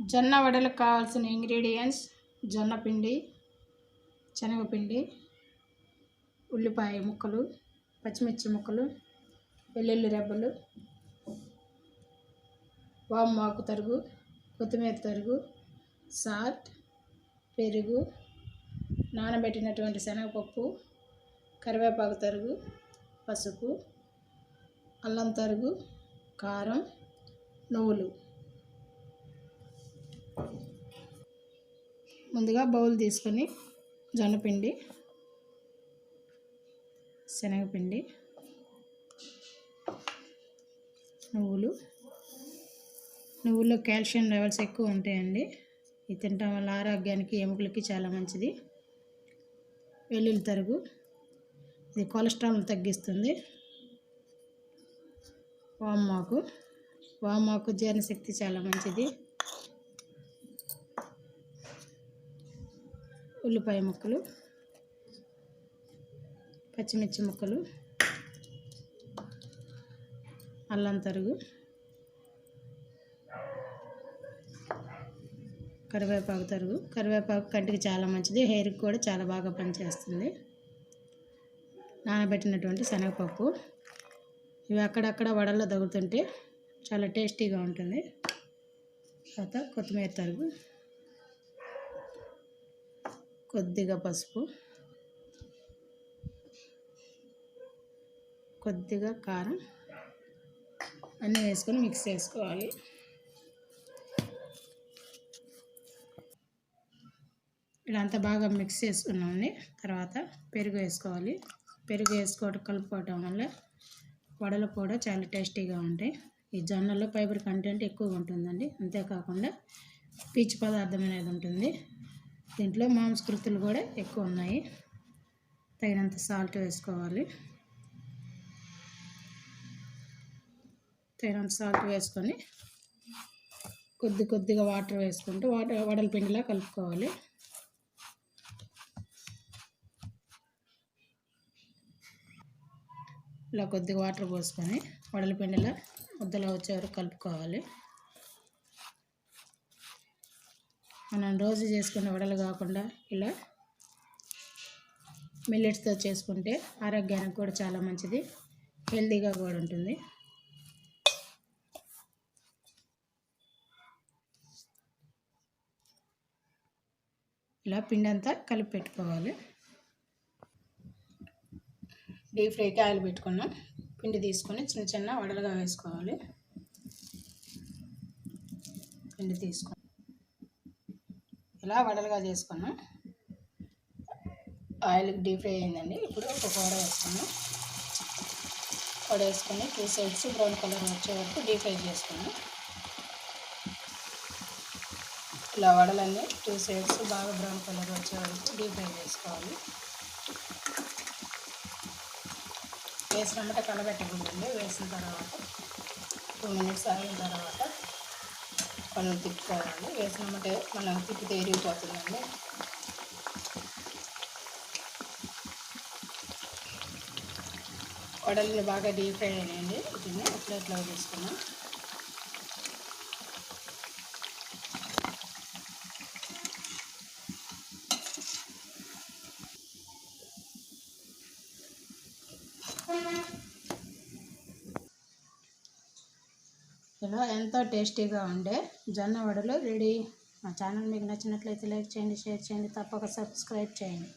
జొన్న వడలకు కావాల్సిన ఇంగ్రీడియంట్స్ జొన్న పిండి శనగపిండి ఉల్లిపాయ ముక్కలు పచ్చిమిర్చి ముక్కలు వెల్లుల్లి రెబ్బలు వామాకు తరుగు కొత్తిమీర తరుగు సాల్ట్ పెరుగు నానబెట్టినటువంటి శనగపప్పు కరివేపాకు తరుగు పసుపు అల్లం తరుగు కారం నువ్వులు. ముందుగా బౌల్ తీసుకొని జొన్నపిండి శనగపిండి నువ్వులు. నువ్వుల్లో కాల్షియం లెవెల్స్ ఎక్కువ ఉంటాయండి. ఇది తినటం వల్ల ఆరోగ్యానికి ఎముకలకి చాలా మంచిది. వెల్లుల్లి తరుగు. ఇది కొలెస్ట్రాల్ని తగ్గిస్తుంది. వామాకు వామాకు జీర్ణశక్తి చాలా మంచిది. ఉల్లిపాయ ముక్కలు పచ్చిమిర్చి ముక్కలు అల్లం తరుగు కరివేపాకు తరుగు. కరివేపాకు కంటికి చాలా మంచిది హెయిర్కి కూడా చాలా బాగా పనిచేస్తుంది. నానబెట్టినటువంటి శనగపప్పు. ఇవి అక్కడక్కడ వడల్లో తగులుతుంటే చాలా టేస్టీగా ఉంటుంది. తర్వాత కొత్తిమీర తరుగు. కొద్దిగా పసుపు కొద్దిగా కారం అన్నీ వేసుకొని మిక్స్ చేసుకోవాలి. ఇలా అంతా బాగా మిక్స్ చేసుకున్నామండి. తర్వాత పెరుగు వేసుకోవాలి. పెరుగు వేసుకోవడం కలుపుకోవటం వల్ల వడలు కూడా చాలా టేస్టీగా ఉంటాయి. ఈ జొన్నలో ఫైబర్ కంటెంట్ ఎక్కువగా ఉంటుందండి. అంతేకాకుండా పీచు పదార్థం అనేది ఉంటుంది. దీంట్లో మాంసకృతులు కూడా ఎక్కువ ఉన్నాయి. తగినంత సాల్ట్ వేసుకోవాలి. తగినంత సాల్ట్ వేసుకొని కొద్ది కొద్దిగా వాటర్ వేసుకుంటూ వాటర్ వడల పిండిలా కలుపుకోవాలి. ఇలా కొద్దిగా వాటర్ పోసుకొని వడల పిండిలా ముద్దలో వచ్చే వరకు కలుపుకోవాలి. మనం రోజు చేసుకునే వడలు కాకుండా ఇలా మిల్లెట్స్తో చేసుకుంటే ఆరోగ్యానికి కూడా చాలా మంచిది. హెల్తీగా కూడా ఉంటుంది. ఇలా పిండి అంతా కలిపి పెట్టుకోవాలి. డీప్ ఫ్రైకి ఆయిల్ పెట్టుకున్నాం పిండి తీసుకొని చిన్న చిన్న వడలుగా వేసుకోవాలి. పిండి తీసుకొని ఇలా వడలుగా చేసుకున్నాం. ఆయిల్ డీప్ ఫ్రై అయిందండి. ఇప్పుడు ఒక కూర వేసుకున్నాం. కూర వేసుకొని టూ సైడ్స్ బ్రౌన్ కలర్ వచ్చే వరకు డీప్ ఫ్రై చేసుకున్నాం. ఇలా వడలన్నీ టూ సైడ్స్ బాగా బ్రౌన్ కలర్ వచ్చే వరకు డీప్ ఫ్రై చేసుకోవాలి. వేసినమ్మట కలబెట్టకుంటుంది వేసిన తర్వాత టూ మినిట్స్ ఆగిన తర్వాత మనం తిప్పుకోవాలి వేసినామంటే మనం తిప్పితే ఎరిగిపోతుందండి వడల్ని బాగా డీప్ ఫ్రై అయినాయండి. వీటిని ప్లేట్లో తీసుకున్నాం ఇలా ఎంతో టేస్టీగా ఉండే జొన్న వడలు రెడీ. మా ఛానల్ మీకు నచ్చినట్లయితే లైక్ చేయండి షేర్ చేయండి తప్పక సబ్స్క్రైబ్ చేయండి.